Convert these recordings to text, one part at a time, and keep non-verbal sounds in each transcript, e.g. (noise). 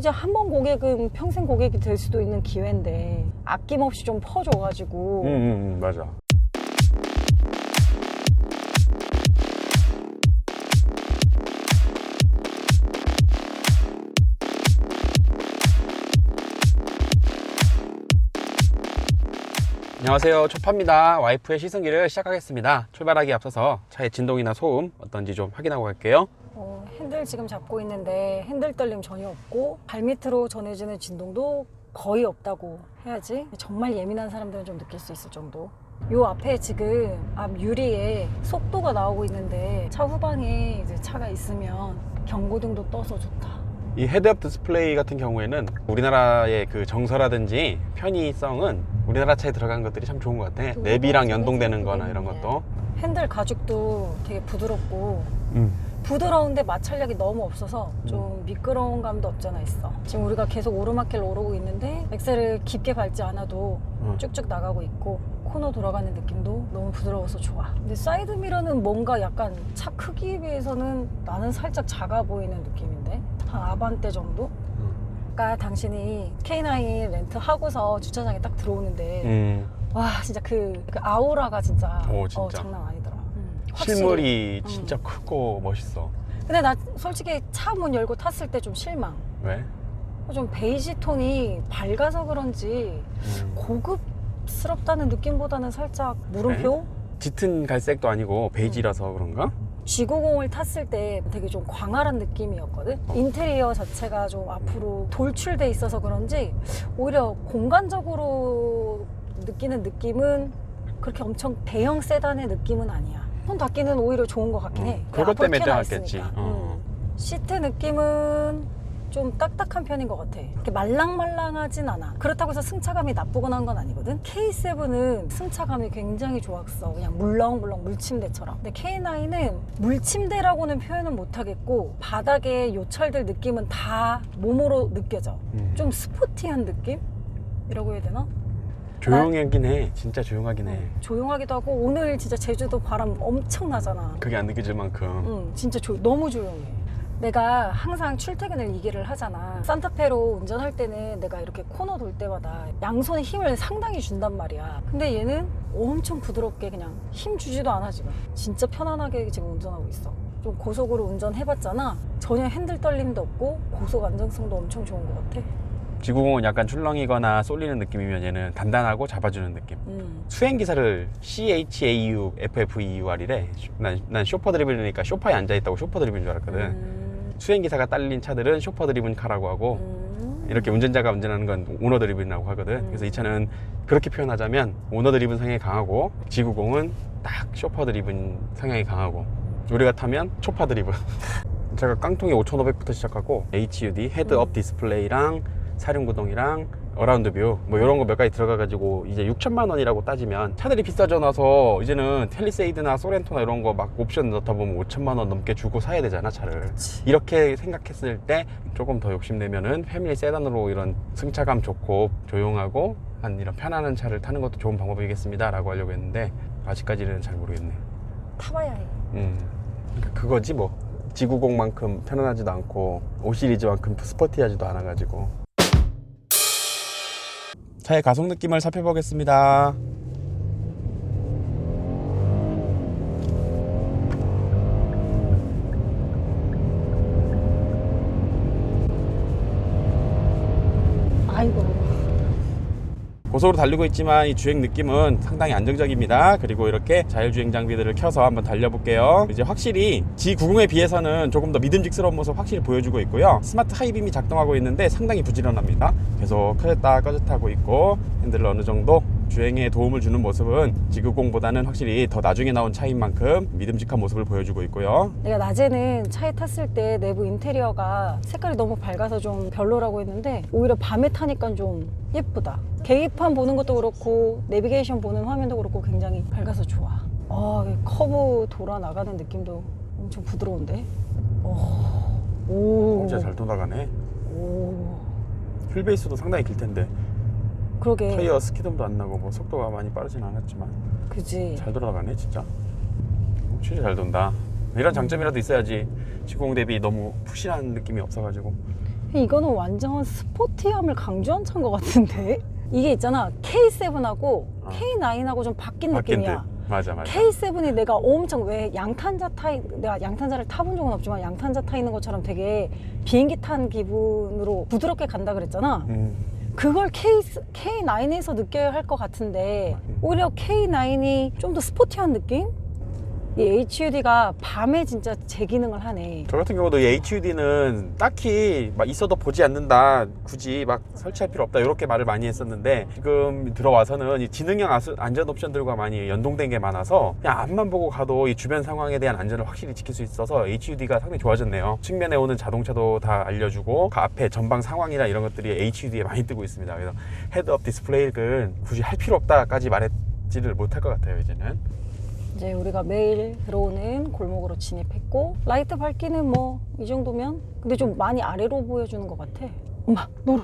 이제 한 번 고객은 평생 고객이 될 수도 있는 기회인데 아낌없이 좀 퍼줘가지고 음, 음, 음, 맞아. 안녕하세요. 초파입니다. 와이프의 시승기를 시작하겠습니다. 출발하기 앞서서 차의 진동이나 소음 어떤지 좀 확인하고 갈게요. 어, 핸들 지금 잡고 있는데 핸들 떨림 전혀 없고 발밑으로 전해지는 진동도 거의 없다고 해야지 정말 예민한 사람들은 좀 느낄 수 있을 정도 요 앞에 지금 앞 유리에 속도가 나오고 있는데 차 후방에 이제 차가 있으면 경고등도 떠서 좋다 이 헤드업 디스플레이 같은 경우에는 우리나라의 그 정서라든지 편의성은 우리나라 차에 들어간 것들이 참 좋은 것 같아. 또 내비랑 연동되는. 거나 이런 것도. 핸들 가죽도 되게 부드럽고 음. 부드러운데 마찰력이 너무 없어서 좀 미끄러운 감도 없잖아 있어 지금 우리가 계속 오르막길 오르고 있는데 엑셀을 깊게 밟지 않아도 어. 쭉쭉 나가고 있고 코너 돌아가는 느낌도 너무 부드러워서 좋아 근데 사이드 미러는 뭔가 약간 차 크기에 비해서는 나는 살짝 작아 보이는 느낌인데 한 아반떼 정도? 아까 당신이 K9 렌트 하고서 주차장에 딱 들어오는데 음. 와 진짜 그, 그 아우라가 진짜, 오, 진짜. 어, 장난 음, 확실히. 실물이 음. 진짜 크고 멋있어. 근데 나 솔직히 차 문 열고 탔을 때 좀 실망. 왜? 좀 베이지 ton이 밝아서 그런지 음. 고급스럽다는 느낌보다는 살짝 물음표? 짙은 갈색도 아니고 베이지라서 그런가? G90을 탔을 때 되게 좀 광활한 느낌이었거든. 인테리어 자체가 좀 앞으로 돌출돼 있어서 그런지 오히려 공간적으로 느끼는 느낌은 그렇게 엄청 대형 세단의 느낌은 아니야. 손 닫기는 오히려 좋은 것 같긴 해. 음, 그것 때문에 떼놨겠지. 있으니까. 어. 음. 시트 느낌은 좀 딱딱한 편인 것 같아. 이렇게 말랑말랑하진 않아. 그렇다고 해서 승차감이 나쁘거나 한 건 아니거든. K7은 승차감이 굉장히 좋았어. 그냥 물렁물렁 물침대처럼. 근데 K9은 물침대라고는 표현은 못하겠고 바닥에 요철들 느낌은 다 몸으로 느껴져. 음. 좀 스포티한 느낌? 이라고 해야 되나? 조용하긴 해. 진짜 조용하긴 해. 조용하기도 하고 오늘 진짜 제주도 바람 엄청 나잖아. 그게 안 느껴질 만큼. 응, 진짜 조- 너무 조용해. 내가 항상 출퇴근을 이 길을 하잖아. 산타페로 운전할 때는 내가 이렇게 코너 돌 때마다 양손에 힘을 상당히 준단 말이야. 근데 얘는 엄청 부드럽게 그냥 힘 주지도 않아 지금. 진짜 편안하게 지금 운전하고 있어. 좀 고속으로 운전해봤잖아. 전혀 핸들 떨림도 없고 고속 안정성도 엄청 좋은 것 같아. G90은 약간 출렁이거나 쏠리는 느낌이면 얘는 단단하고 잡아주는 느낌. 음. 수행 기사를 CHAU FFEUR이래. 난, 난 쇼퍼 드리블이니까 쇼파에 앉아 있다고 쇼퍼 드리블인 줄 알았거든. 음. 수행 기사가 딸린 차들은 쇼퍼 드리블 카라고 하고 음. 이렇게 운전자가 운전하는 건 오너 드리블이라고 하거든. 음. 그래서 이 차는 그렇게 표현하자면 오너 드리블 성향이 강하고 G90은 딱 쇼퍼 드리블 성향이 강하고 우리가 타면 초파 드리블. (laughs) 제가 깡통이 5,500부터 시작하고 HUD 헤드업 음. 디스플레이랑 사륜구동이랑 어라운드 뷰 뭐 이런 거 몇 가지 들어가 가지고 이제 6천만 원이라고 따지면 차들이 비싸져 나서 이제는 텔리세이드나 소렌토나 이런 거 막 옵션 넣다 보면 5천만 원 넘게 주고 사야 되잖아 차를. 그치. 이렇게 생각했을 때 조금 더 욕심내면은 패밀리 세단으로 이런 승차감 좋고 조용하고 한 이런 편안한 차를 타는 것도 좋은 방법이겠습니다 라고 하려고 했는데 아직까지는 잘 모르겠네. 타봐야 해. 음. 그러니까 그거지 뭐. G90만큼 편안하지도 않고 5 시리즈만큼 스포티하지도 않아가지고 차의 가속 느낌을 살펴보겠습니다 고속으로 달리고 있지만 이 주행 느낌은 상당히 안정적입니다. 그리고 이렇게 자율주행 장비들을 켜서 한번 달려볼게요. 이제 확실히 G90에 비해서는 조금 더 믿음직스러운 모습 확실히 보여주고 있고요. 스마트 하이빔이 작동하고 있는데 상당히 부지런합니다. 계속 켜졌다 꺼졌다 하고 있고 핸들을 어느 정도 주행에 도움을 주는 모습은 G90보다는 확실히 더 나중에 나온 차인 만큼 믿음직한 모습을 보여주고 있고요. 내가 낮에는 차에 탔을 때 내부 인테리어가 색깔이 너무 밝아서 좀 별로라고 했는데 오히려 밤에 타니까 좀 예쁘다. 계기판 보는 것도 그렇고 내비게이션 보는 화면도 그렇고 굉장히 밝아서 좋아. 아, 이 커브 돌아 나가는 느낌도 엄청 부드러운데. 어. 오. 진짜 잘 돌아가네. 오. 휠베이스도 상당히 길 텐데 그러게. 타이어 스키듬도 안 나고 뭐 속도가 많이 빠르진 않았지만 그지. 잘 돌아가네 진짜 진짜 잘 돈다 이런 장점이라도 있어야지 G90 대비 너무 푸신한 느낌이 없어가지고 이거는 완전 스포티함을 강조한 차인 것 같은데 이게 있잖아 K7하고 어. K9하고 좀 바뀐 바뀐 듯. 느낌이야 맞아 맞아. K7이 내가 엄청 왜 양탄자 타 내가 양탄자를 타본 적은 없지만 양탄자 타 있는 것처럼 되게 비행기 탄 기분으로 부드럽게 간다 그랬잖아 음, 그걸 K, K9에서 느껴야 할 것 같은데 음. 오히려 K9이 좀 더 스포티한 느낌? 이 HUD가 밤에 진짜 제 기능을 하네. 저 같은 경우도 이 HUD는 딱히 막 있어도 보지 않는다 굳이 막 설치할 필요 없다 이렇게 말을 많이 했었는데 지금 들어와서는 이 지능형 안전 옵션들과 많이 연동된 게 많아서 그냥 앞만 보고 가도 이 주변 상황에 대한 안전을 확실히 지킬 수 있어서 HUD가 상당히 좋아졌네요. 측면에 오는 자동차도 다 알려주고 그 앞에 전방 상황이나 이런 것들이 HUD에 많이 뜨고 있습니다. 그래서 헤드업 디스플레이를 굳이 할 필요 없다까지 말했지를 못할 것 같아요 이제는 이제 우리가 매일 들어오는 골목으로 진입했고 라이트 밝기는 뭐 이 정도면 근데 좀 많이 아래로 보여주는 것 같아. 엄마 노루.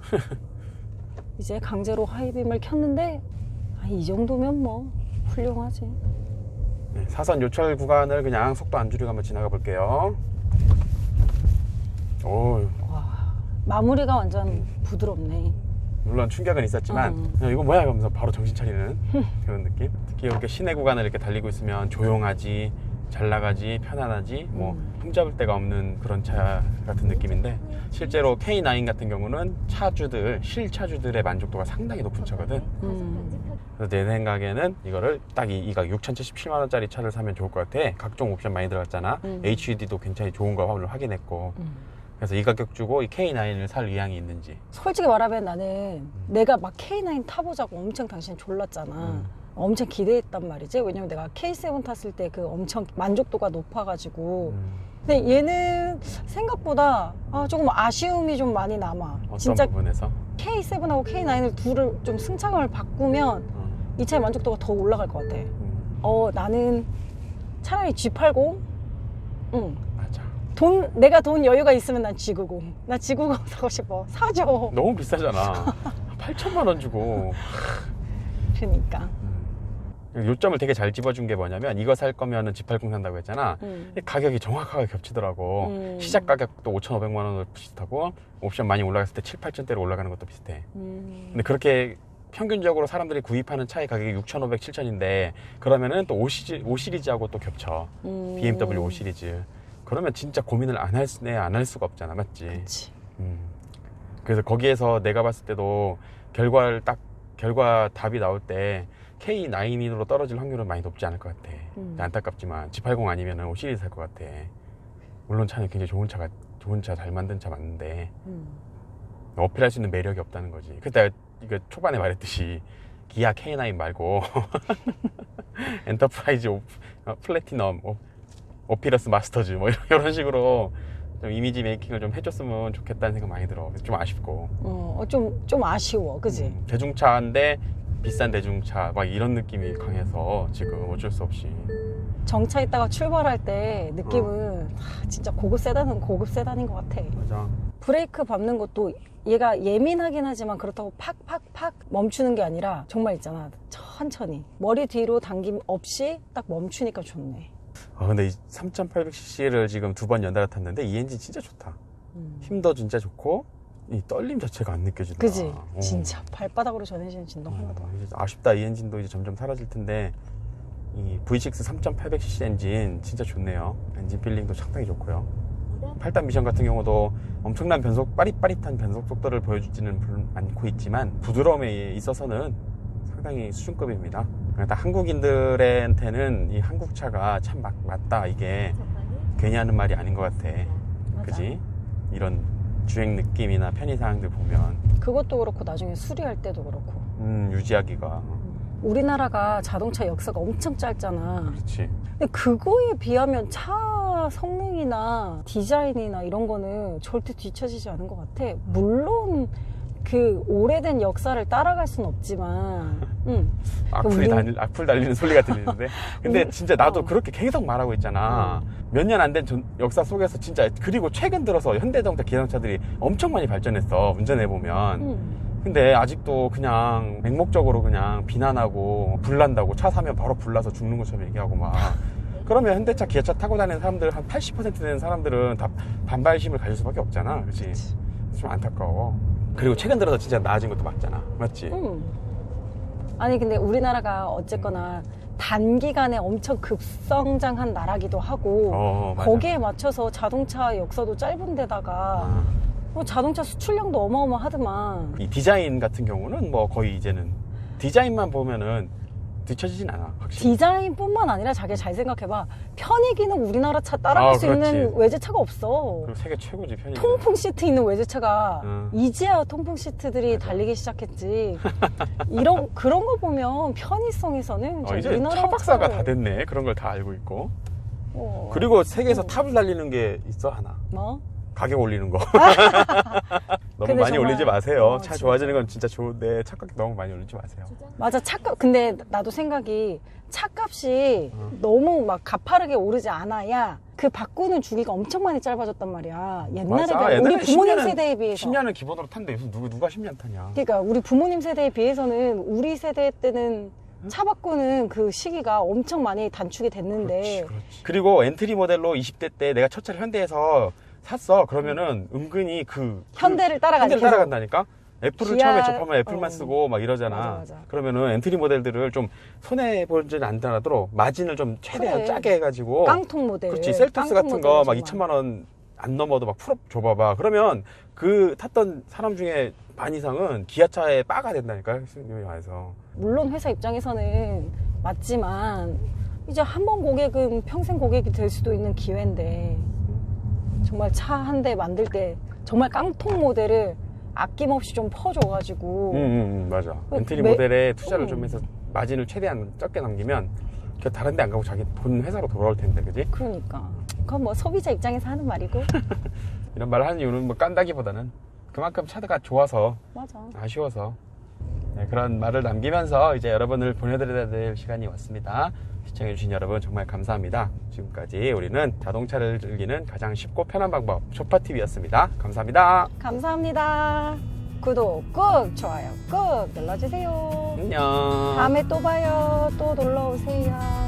(laughs) 이제 강제로 하이빔을 켰는데 아, 이 정도면 뭐 훌륭하지. 네, 사선 요철 구간을 그냥 속도 안 줄이고 한번 지나가 볼게요. 오. 와 마무리가 완전 부드럽네 물론 충격은 있었지만 음. 이거 뭐야 하면서 바로 정신 차리는 (laughs) 그런 느낌 특히 이렇게 시내 구간을 이렇게 달리고 있으면 조용하지 잘 나가지 편안하지 뭐 음. 흠잡을 데가 없는 그런 차 같은 느낌인데 실제로 K9 같은 경우는 차주들 실차주들의 만족도가 상당히 높은 차거든 음. 그래서 내 생각에는 이거를 딱이 가격 6,077만 원짜리 차를 사면 좋을 것 같아 각종 옵션 많이 들어갔잖아 음. HUD도 굉장히 좋은 거 오늘 확인했고 음. 그래서 이 가격 주고 이 K9을 살 의향이 있는지 솔직히 말하면 나는 내가 막 K9 타보자고 엄청 당신 졸랐잖아. 음. 엄청 기대했단 말이지. 왜냐면 내가 K7 탔을 때 그 엄청 만족도가 높아가지고. 음, 근데 얘는 생각보다 아, 조금 아쉬움이 좀 많이 남아. 어떤 진짜 부분에서 K7하고 K9을 둘을 좀 승차감을 바꾸면 어, 이 차의 만족도가 더 올라갈 것 같아. 음, 어, 나는 차라리 G80? 응. 돈, 내가 돈 여유가 있으면 난 G90. 나 G90 (laughs) 사고 싶어. 사줘. 너무 비싸잖아 8천만 원 주고 그러니까. 음. 요점을 되게 잘 집어준 게 뭐냐면 이거 살 거면은 G80 산다고 했잖아 음. 근데 가격이 정확하게 겹치더라고 음. 시작 가격도 5,500만 원으로 비슷하고 옵션 많이 올라갔을 때 7, 8천대로 올라가는 것도 비슷해 음. 근데 그렇게 평균적으로 사람들이 구입하는 차의 가격이 6,500, 7,000인데 그러면은 또 5 시리즈, 5 시리즈하고 또 겹쳐 음. BMW 5 시리즈 그러면 진짜 고민을 안 할 수, 안할 수가 없잖아 맞지? 그치. 음. 그래서 거기에서 내가 봤을 때도 결과를 딱 결과 답이 나올 때 K9으로 떨어질 확률은 많이 높지 않을 것 같아. 음. 안타깝지만 G80 아니면 5 시리즈 살 것 같아. 물론 차는 굉장히 좋은 차가 좋은 차 잘 만든 차 맞는데 음. 어필할 수 있는 매력이 없다는 거지. 그때 이거 초반에 말했듯이 기아 K9 말고 (laughs) (laughs) 엔터프라이즈 오, 어, 플래티넘 오, 오피러스 마스터즈 뭐 (laughs) 이런, 식으로 좀 이미지 메이킹을 좀 해줬으면 좋겠다는 생각 많이 들어. 좀 아쉽고. 어, 좀, 좀 아쉬워. 그지? 음, 대중차인데 비싼 대중차 막 이런 느낌이 강해서 지금 어쩔 수 없이 정차 있다가 출발할 때 느낌은 어. 하, 진짜 고급 세단은 고급 세단인 것 같아. 맞아 브레이크 밟는 것도 얘가 예민하긴 하지만 그렇다고 팍팍팍 멈추는 게 아니라 정말 있잖아. 천천히. 머리 뒤로 당김 없이 딱 멈추니까 좋네. 아 근데 이 3800cc를 지금 두 번 연달아 탔는데 이 엔진 진짜 좋다 음. 힘도 진짜 좋고 이 떨림 자체가 안 느껴진다 그지? 어. 진짜 발바닥으로 전해지는 진동 하나도. 어, 이제 아쉽다 이 엔진도 이제 점점 사라질 텐데 이 V6 3800cc 엔진 진짜 좋네요 엔진 필링도 상당히 좋고요 8단 미션 같은 경우도 엄청난 변속 빠릿빠릿한 변속 속도를 보여주지는 않고 있지만 부드러움에 있어서는 상당히 수준급입니다 그러니까 한국인들한테는 이 한국차가 참 맞, 맞다 이게 괜히 하는 말이 아닌 것 같아 맞아. 그지 이런 주행 느낌이나 편의사항들 보면 그것도 그렇고 나중에 수리할 때도 그렇고. 음 유지하기가 우리나라가 자동차 역사가 엄청 짧잖아. 그렇지 근데 그거에 비하면 차 성능이나 디자인이나 이런 거는 절대 뒤처지지 않은 것 같아. 물론 그 오래된 역사를 따라갈 순 없지만, 응. (laughs) 악플이 우리- 달리, 악플 달리는 소리가 들리는데 (laughs) 근데 우리- 진짜 나도 어. 그렇게 계속 말하고 있잖아 몇년 안 된 역사 속에서 진짜 그리고 최근 들어서 현대자동차 기관차들이 엄청 많이 발전했어 운전해보면 응. 근데 아직도 그냥 맹목적으로 그냥 비난하고 불난다고 차 사면 바로 불나서 죽는 것처럼 얘기하고 막 (laughs) 그러면 현대차 기아차 타고 다니는 사람들 한 80% 되는 사람들은 다 반발심을 가질 수밖에 없잖아 그렇지 좀 안타까워. 그리고 최근 들어서 진짜 나아진 것도 맞잖아. 맞지? 음. 아니 근데 우리나라가 어쨌거나 단기간에 엄청 급성장한 나라기도 하고 어. 거기에 맞춰서 자동차 역사도 짧은 데다가 아. 뭐 자동차 수출량도 어마어마하더만 이 디자인 같은 경우는 뭐 거의 이제는 디자인만 보면은 뒤처지진 않아. 확실히. 디자인뿐만 아니라 자기 잘 생각해봐 편익이는 우리나라 차 따라갈 아, 수 있는 그렇지. 외제차가 없어 그리고 세계 최고지 편이. 통풍 시트 있는 외제차가 응. 이제야 통풍 시트들이 맞아. 달리기 시작했지 (laughs) 이런 그런 거 보면 편의성에서는 어, 저 이제 우리나라 차 박사가 차를- 다 됐네. 그런 걸 다 알고 있고. 어, 그리고 세계에서 음. 탑을 달리는 게 있어 하나. 뭐 가격 올리는 거. (laughs) 너무 많이 정말- 올리지 마세요. 어, 차 진짜. 좋아지는 건 진짜 좋은데 차값 너무 많이 올리지 마세요. 맞아 차값 근데 나도 생각이 차값이 어. 너무 막 가파르게 오르지 않아야 그 바꾸는 주기가 엄청 많이 짧아졌단 말이야 옛날에 맞아. 비해 우리 부모님 10년은 세대에 비해서 10년을 기본으로 탄데 요즘 누구 누가 10년 타냐? 그러니까 우리 부모님 세대에 비해서는 우리 세대 때는 차 바꾸는 그 시기가 엄청 많이 단축이 됐는데 그렇지. 그리고 엔트리 모델로 20대 때 내가 첫 차를 현대에서 샀어. 그러면은 은근히 그 현대를 따라가지 현대를 계속. 따라간다니까. 애플을 처음에 접하면 애플만 어. 쓰고 막 이러잖아. 맞아, 맞아. 그러면은 엔트리 모델들을 좀 손해 보지는 않더라도 마진을 좀 최대한 그래. 짜게 해가지고 깡통 모델 그렇지 셀토스 같은 거막 모델을 2천만 원 안 넘어도 막 풀업 줘봐봐 그러면 그 탔던 사람 중에 반 이상은 기아차에 빠가 된다니까 승님이 와서 물론 회사 입장에서는 맞지만 이제 한 번 고객은 평생 고객이 될 수도 있는 기회인데 정말 차 한 대 만들 때 정말 깡통 모델을 아낌없이 좀 퍼줘가지고. 응, 응, 응, 맞아. 그 엔트리 매- 모델에 투자를 음. 좀 해서 마진을 최대한 적게 남기면 그 다른 데 안 가고 자기 본 회사로 돌아올 텐데 그지? 그러니까. 그건 뭐 소비자 입장에서 하는 말이고. (laughs) 이런 말을 하는 이유는 뭐 깐다기보다는 그만큼 차가 좋아서 맞아. 아쉬워서. 네, 그런 말을 남기면서 이제 여러분을 보내드려야 될 시간이 왔습니다. 시청해주신 여러분 정말 감사합니다. 지금까지 우리는 자동차를 즐기는 가장 쉽고 편한 방법 쇼파TV였습니다. 감사합니다. 감사합니다 구독 꾹 좋아요 꾹 눌러주세요 안녕. 다음에 또 봐요 또 놀러오세요